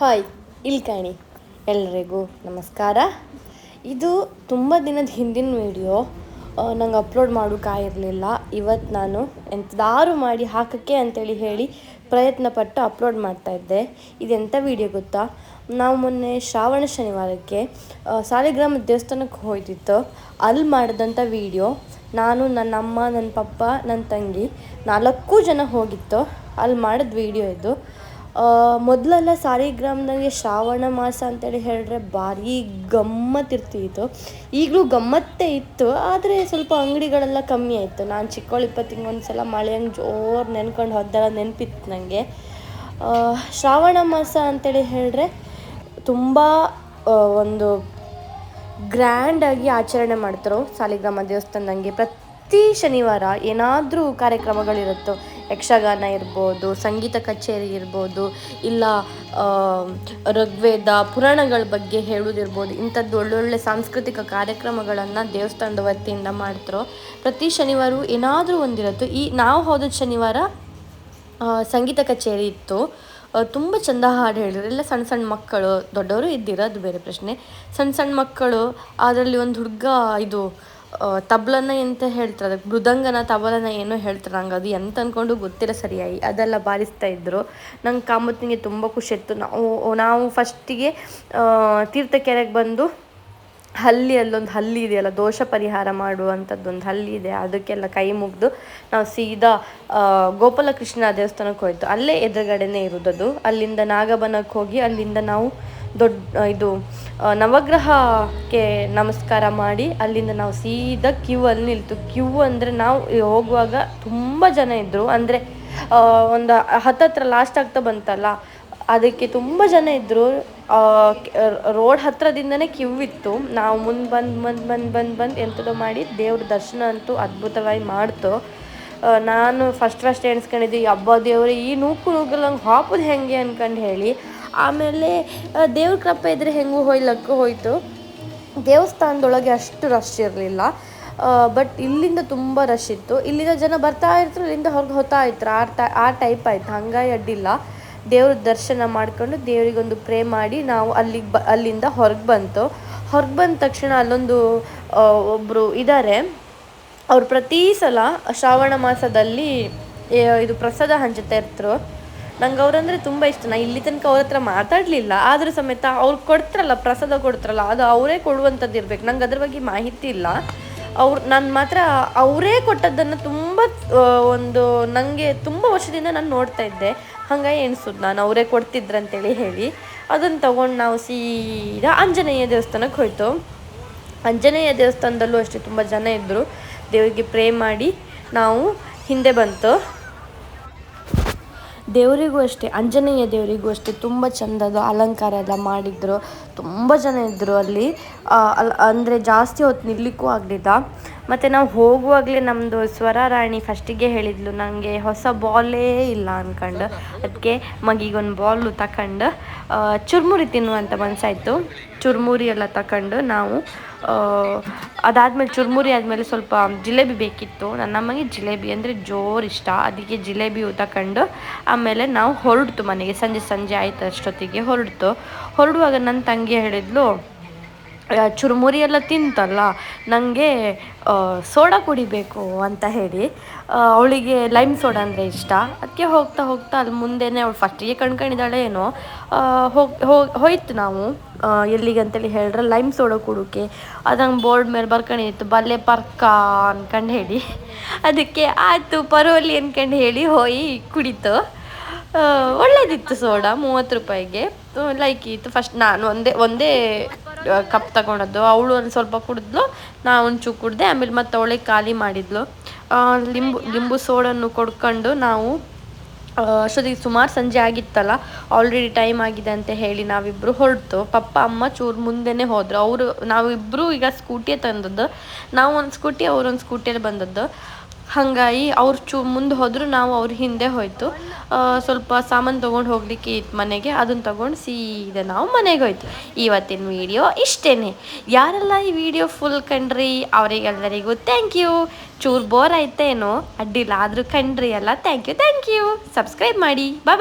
Hi ಇಲ್ಕಾಣಿ ಕಾಣಿ. ಎಲ್ಲರಿಗೂ ನಮಸ್ಕಾರ. ಇದು ತುಂಬ ದಿನದ ಹಿಂದಿನ ವಿಡಿಯೋ ನಂಗೆ ಅಪ್ಲೋಡ್ ಮಾಡೋಕ್ಕಾಗಿರಲಿಲ್ಲ ಇವತ್ತು ನಾನು ಎಂಥದಾರು ಮಾಡಿ ಹಾಕೋಕ್ಕೆ ಅಂತೇಳಿ ಹೇಳಿ ಪ್ರಯತ್ನ ಪಟ್ಟು ಅಪ್ಲೋಡ್ ಮಾಡ್ತಾಯಿದ್ದೆ ಇದೆಂಥ ವಿಡಿಯೋ ಗೊತ್ತಾ? ನಾವು ಮೊನ್ನೆ ಶ್ರಾವಣ ಶನಿವಾರಕ್ಕೆ ಸಾಲಿಗ್ರಾಮ ದೇವಸ್ಥಾನಕ್ಕೆ ಹೋಯ್ತಿತ್ತು. ಅಲ್ಲಿ ಮಾಡಿದಂಥ ವಿಡಿಯೋ ನಾನು ನನ್ನ ಅಮ್ಮ ನನ್ನ ಪಪ್ಪ ನನ್ನ ತಂಗಿ ನಾಲ್ಕು ಜನ ಹೋಗಿತ್ತು. ಅಲ್ಲಿ ಮಾಡಿದ ವಿಡಿಯೋ ಇದು. ಮೊದಲೆಲ್ಲ ಸಾಲಿಗ್ರಾಮದಾಗೆ ಶ್ರಾವಣ ಮಾಸ ಅಂತೇಳಿ ಹೇಳಿದ್ರೆ ಭಾರಿ ಗಮ್ಮತ್ತಿರ್ತಿತ್ತು. ಈಗಲೂ ಗಮ್ಮತ್ತೇ ಇತ್ತು, ಆದರೆ ಸ್ವಲ್ಪ ಅಂಗಡಿಗಳೆಲ್ಲ ಕಮ್ಮಿ ಆಯಿತು. ನಾನು ಚಿಕ್ಕವಳು ಇಪ್ಪತ್ತಿಂಗೆ ಒಂದು ಸಲ ಮಳೆ ಹಂಗೆ ಜೋರು ನೆನ್ಕೊಂಡು ಹೋದಾಗ ನೆನಪಿತ್ತು ನನಗೆ ಶ್ರಾವಣ ಮಾಸ ಅಂತೇಳಿ ಹೇಳಿದ್ರೆ ತುಂಬ ಒಂದು ಗ್ರ್ಯಾಂಡಾಗಿ ಆಚರಣೆ ಮಾಡ್ತಾರೋ ಸಾಲಿಗ್ರಾಮ ದೇವಸ್ಥಾನದಂಗೆ. ಪ್ರತಿ ಶನಿವಾರ ಏನಾದರೂ ಕಾರ್ಯಕ್ರಮಗಳಿರುತ್ತೋ ಯಕ್ಷಗಾನ ಇರ್ಬೋದು, ಸಂಗೀತ ಕಚೇರಿ ಇರ್ಬೋದು, ಇಲ್ಲ ಋಗ್ವೇದ, ಪುರಾಣಗಳ ಬಗ್ಗೆ ಹೇಳೋದಿರ್ಬೋದು ಇಂಥದ್ದು ಒಳ್ಳೊಳ್ಳೆ ಸಾಂಸ್ಕೃತಿಕ ಕಾರ್ಯಕ್ರಮಗಳನ್ನು ದೇವಸ್ಥಾನದ ವತಿಯಿಂದ ಮಾಡ್ತಾರೋ ಪ್ರತಿ ಶನಿವಾರ ಏನಾದರೂ ಒಂದಿರುತ್ತೆ. ಈ, ನಾವು ಹೋದ ಶನಿವಾರ ಸಂಗೀತ ಕಚೇರಿ ಇತ್ತು. ತುಂಬ ಚಂದ ಹಾಡು ಹೇಳಿದ್ರು. ಎಲ್ಲ ಸಣ್ಣ ಸಣ್ಣ ಮಕ್ಕಳು, ದೊಡ್ಡವರು ಇದ್ದೀರ ಅದು ಬೇರೆ ಪ್ರಶ್ನೆ. ಸಣ್ಣ ಸಣ್ಣ ಮಕ್ಕಳು, ಅದರಲ್ಲಿ ಒಂದು ಹುಡುಗ, ಇದು ತಬ್ಲನ ಎಂತ ಹೇಳ್ತಾರೆ? ಅದಕ್ಕೆ ಮೃದಂಗನ ತಬಲನ ಏನೋ ಹೇಳ್ತಾರೆ. ನಂಗೆ ಅದು ಎಂತ ಅಂದ್ಕೊಂಡು ಗೊತ್ತಿಲ್ಲ ಸರಿಯಾಗಿ. ಅದೆಲ್ಲ ಬಾರಿಸ್ತಾ ಇದ್ರು. ನಂಗೆ ಕಾಮತ್ನಿಗೆ ತುಂಬ ಖುಷಿ ಇತ್ತು. ನಾವು ನಾವು ಫಸ್ಟಿಗೆ ತೀರ್ಥಕೆರೆಗೆ ಬಂದು ಹಲ್ಲಿ ಅಲ್ಲೊಂದು ಹಲ್ಲಿ ಇದೆಯಲ್ಲ, ದೋಷ ಪರಿಹಾರ ಮಾಡುವಂಥದ್ದೊಂದು ಹಲ್ಲಿ ಇದೆ. ಅದಕ್ಕೆಲ್ಲ ಕೈ ಮುಗಿದು ನಾವು ಸೀದಾ ಗೋಪಾಲಕೃಷ್ಣ ದೇವಸ್ಥಾನಕ್ಕೆ ಹೋಯ್ತು. ಅಲ್ಲೇ ಎದುರುಗಡೆನೇ ಇರೋದದು. ಅಲ್ಲಿಂದ ನಾಗಬನಕ್ಕೆ ಹೋಗಿ ಅಲ್ಲಿಂದ ನಾವು ದೊಡ್ಡ ಇದು ನವಗ್ರಹಕ್ಕೆ ನಮಸ್ಕಾರ ಮಾಡಿ ಅಲ್ಲಿಂದ ನಾವು ಸೀದಾ ಕ್ಯೂ ಅಲ್ಲಿ ನಿಲ್ತು. ಕ್ಯೂ ಅಂದರೆ ನಾವು ಹೋಗುವಾಗ ತುಂಬ ಜನ ಇದ್ದರು ಅಂದರೆ ಒಂದು ಹತ್ತತ್ರ ಲಾಸ್ಟ್ ಆಗ್ತಾ ಬಂತಲ್ಲ, ಅದಕ್ಕೆ ತುಂಬ ಜನ ಇದ್ದರು ರೋಡ್ ಹತ್ರದಿಂದನೇ ಕ್ಯೂ ಇತ್ತು. ನಾವು ಮುಂದೆ ಬಂದು ಬಂದು ಬಂದು ಬಂದು ಬಂದು ಎಂಥದೋ ಮಾಡಿ ದೇವ್ರ ದರ್ಶನ ಅಂತೂ ಅದ್ಭುತವಾಗಿ ಮಾಡ್ತು. ನಾನು ಫಸ್ಟ್ ಫಸ್ಟ್ ಎಣಿಸ್ಕೊಂಡಿದ್ದೆ. ಹಬ್ಬ ದೇವ್ರೆ, ಈ ನೂಕು ನೂಗಲ್ಲಂಗೆ ಹಾಪುದು ಹೆಂಗೆ ಅಂದ್ಕೊಂಡು ಹೇಳಿ. ಆಮೇಲೆ ದೇವ್ರ ಕೃಪೆ ಇದ್ರೆ ಹೆಂಗೂ ಹೋಯ್ಲಕ್ಕೂ ಹೋಯ್ತು. ದೇವಸ್ಥಾನದೊಳಗೆ ಅಷ್ಟು ರಶ್ ಇರಲಿಲ್ಲ. ಬಟ್ ಇಲ್ಲಿಂದ ತುಂಬ ರಶ್ ಇತ್ತು. ಇಲ್ಲಿಂದ ಜನ ಬರ್ತಾ ಇರ್ತಾರೆ ಇಲ್ಲಿಂದ ಹೊರಗೆ ಹೋಗ್ತಾ ಇರ್ತಾರೆ ಆ ಟೈ, ಆ ಟೈಪ್ ಆಯ್ತು. ಹಂಗಾಗಿ ಅಡ್ಡಿಲ್ಲ. ದೇವ್ರ ದರ್ಶನ ಮಾಡ್ಕೊಂಡು ದೇವರಿಗೊಂದು ಪ್ರೇ ಮಾಡಿ ನಾವು ಅಲ್ಲಿಗೆ ಬ, ಅಲ್ಲಿಂದ ಹೊರಗೆ ಬಂತು. ಹೊರಗೆ ಬಂದ ತಕ್ಷಣ ಅಲ್ಲೊಂದು ಒಬ್ಬರು ಇದ್ದಾರೆ ಅವ್ರು ಪ್ರತಿ ಸಲ ಶ್ರಾವಣ ಮಾಸದಲ್ಲಿ ಇದು ಪ್ರಸಾದ ಹಂಚುತ್ತಾ ಇರ್ತರು. ನಂಗೆ ಅವ್ರಂದ್ರೆ ತುಂಬ ಇಷ್ಟ. ನಾ ಇಲ್ಲಿ ತನಕ ಅವ್ರ ಹತ್ರ ಮಾತಾಡಲಿಲ್ಲ. ಆದರೂ ಸಮೇತ ಅವ್ರು ಕೊಡ್ತಾರಲ್ಲ, ಪ್ರಸಾದ ಕೊಡ್ತಾರಲ್ಲ, ಅದು ಅವರೇ ಕೊಡುವಂಥದ್ದು ಇರ್ಬೇಕು. ನಂಗೆ ಅದ್ರ ಬಗ್ಗೆ ಮಾಹಿತಿ ಇಲ್ಲ. ಅವ್ರು, ನಾನು ಮಾತ್ರ ಅವರೇ ಕೊಟ್ಟದ್ದನ್ನು ತುಂಬ ಒಂದು ನನಗೆ ತುಂಬ ವರ್ಷದಿಂದ ನಾನು ನೋಡ್ತಾ ಇದ್ದೆ. ಹಂಗಾಗಿ ಎಣಿಸೋದು ನಾನು ಅವರೇ ಕೊಡ್ತಿದ್ರಂತೇಳಿ ಹೇಳಿ. ಅದನ್ನು ತಗೊಂಡು ನಾವು ಸೀದಾ ಆಂಜನೇಯ ದೇವಸ್ಥಾನಕ್ಕೆ ಹೋಯ್ತು. ಆಂಜನೇಯ ದೇವಸ್ಥಾನದಲ್ಲೂ ಅಷ್ಟೇ ತುಂಬ ಜನ ಇದ್ದರು ದೇವರಿಗೆ ಪ್ರೇ ಮಾಡಿ ನಾವು ಹಿಂದೆ ಬಂತು. ದೇವರಿಗೂ ಅಷ್ಟೇ, ಆಂಜನೇಯ ದೇವರಿಗೂ ಅಷ್ಟೇ ತುಂಬ ಚಂದದ ಅಲಂಕಾರ ಎಲ್ಲ ಮಾಡಿದ್ರು. ತುಂಬ ಜನ ಇದ್ದರು ಅಲ್ಲಿ. ಅಂದರೆ ಜಾಸ್ತಿ ಹೊತ್ತು ನಿಲ್ಲಿಕ್ಕೂ ಆಗಲಿಲ್ಲ. ಮತ್ತು ನಾವು ಹೋಗುವಾಗಲೇ ನಮ್ಮದು ಸ್ವರ ರಾಣಿ ಫಸ್ಟಿಗೆ ಹೇಳಿದ್ಲು ನನಗೆ ಹೊಸ ಬಾಲೇ ಇಲ್ಲ ಅಂದ್ಕೊಂಡು ಅದಕ್ಕೆ ಮಗಿಗೊಂದು ಬಾಲು ತಕೊಂಡು ಚುರುಮುರಿ ತಿನ್ನುವಂಥ ಮನಸ್ಸಾಯಿತು ಚುರ್ಮುರಿ ಎಲ್ಲ ತಕೊಂಡು ನಾವು ಅದಾದಮೇಲೆ ಚುರ್ಮುರಿ ಆದಮೇಲೆ ಸ್ವಲ್ಪ ಜಿಲೇಬಿ ಬೇಕಿತ್ತು. ನನ್ನ ಅಮ್ಮಗೆ ಜಿಲೇಬಿ ಅಂದರೆ ಜೋರು ಇಷ್ಟ. ಅದಕ್ಕೆ ಜಿಲೇಬಿ ತಕೊಂಡು, ಆಮೇಲೆ ನಾವು ಹೊರಡ್ತು ಮನೆಗೆ. ಸಂಜೆ ಸಂಜೆ ಆಯಿತು ಅಷ್ಟೊತ್ತಿಗೆ ಹೊರಡ್ತು. ಹೊರಡುವಾಗ ನನ್ನ ತಂಗಿ ಹೇಳಿದ್ಲು ಚುರುಮುರಿ ಎಲ್ಲ ತಿಂತಲ್ಲ ನನಗೆ ಸೋಡಾ ಕುಡಿಬೇಕು ಅಂತ ಹೇಳಿ ಅವಳಿಗೆ ಲೈಮ್ ಸೋಡಾ ಅಂದರೆ ಇಷ್ಟ. ಅದಕ್ಕೆ ಹೋಗ್ತಾ ಹೋಗ್ತಾ ಅಲ್ಲಿ ಮುಂದೆನೇ ಅವಳು ಫಸ್ಟಿಗೆ ಕಣ್ಕೊಂಡಿದ್ದಾಳೆ ಏನೋ ಹೋಗಿ ಹೋಯ್ತು ನಾವು ಎಲ್ಲಿಗೆ ಅಂತೇಳಿ ಹೇಳಿದ್ರೆ ಲೈಮ್ ಸೋಡಾ ಕುಡೋಕೆ. ಅದಂಗೆ ಬೋರ್ಡ್ ಮೇಲೆ ಬರ್ಕೊಂಡಿತ್ತು ಬಲ್ಲೆ ಪರ್ಕ ಅನ್ಕಂಡು ಹೇಳಿ. ಅದಕ್ಕೆ ಆಯಿತು ಪರೋಲಿ ಅನ್ಕಂಡು ಹೇಳಿ ಹೋಯ್ ಕುಡಿತು. ಒಳ್ಳೇದಿತ್ತು ಸೋಡಾ ಮೂವತ್ತು ರೂಪಾಯಿಗೆ. ಲೈಕ್ ಇತ್ತು. ಫಸ್ಟ್ ನಾನು ಒಂದೇ ಒಂದೇ ಕಪ್ ತಗೊಂಡದ್ದು. ಅವಳು ಒಂದು ಸ್ವಲ್ಪ ಕುಡಿದ್ಲು, ನಾನು ಒಂಚೂರು ಕುಡ್ದೆ, ಆಮೇಲೆ ಮತ್ತೆ ಅವಳಿಗೆ ಖಾಲಿ ಮಾಡಿದ್ಲು. ಲಿಂಬು ಲಿಂಬು ಸೋಡನ್ನು ಕೊಡ್ಕೊಂಡು ನಾವು ಅಷ್ಟೊತ್ತಿಗೆ ಸುಮಾರು ಸಂಜೆ ಆಗಿತ್ತಲ್ಲ ಆಲ್ರೆಡಿ ಟೈಮ್ ಆಗಿದೆ ಅಂತ ಹೇಳಿ ನಾವಿಬ್ಬರು ಹೊರಟು. ಪಪ್ಪ, ಅಮ್ಮ ಚೂರು ಮುಂದೆನೇ ಹೋದರು. ಅವರು ನಾವಿಬ್ಬರು ಈಗ ಸ್ಕೂಟಿಯೇ ತಂದದ್ದು. ನಾವು ಒಂದು ಸ್ಕೂಟಿ ಅವ್ರೊಂದು ಸ್ಕೂಟಿಯಲ್ಲಿ ಬಂದದ್ದು. ಹಾಗಾಗಿ ಅವ್ರು ಚೂ, ಮುಂದೆ ಹೋದರೂ, ನಾವು ಅವ್ರ ಹಿಂದೆ ಹೋಯ್ತು. ಸ್ವಲ್ಪ ಸಾಮಾನು ತೊಗೊಂಡು ಹೋಗ್ಲಿಕ್ಕೆ ಇತ್ತು ಮನೆಗೆ ಅದನ್ನು ತೊಗೊಂಡು ಸೀದಾ ನಾವು ಮನೆಗೆ ಹೋಯ್ತು ಇವತ್ತಿನ ವಿಡಿಯೋ ಇಷ್ಟೇ ಯಾರೆಲ್ಲ ಈ ವಿಡಿಯೋ ಫುಲ್ ಕಂಡ್ರಿ ಅವರಿಗೆಲ್ಲರಿಗೂ ಥ್ಯಾಂಕ್ ಯು ಚೂರು ಬೋರ್ ಆಯ್ತೇನೋ? ಅಡ್ಡಿಲ್ಲ, ಆದರೂ ಕಂಡ್ರಿ ಎಲ್ಲ thank you thank you subscribe ಮಾಡಿ. ಬಾಯ್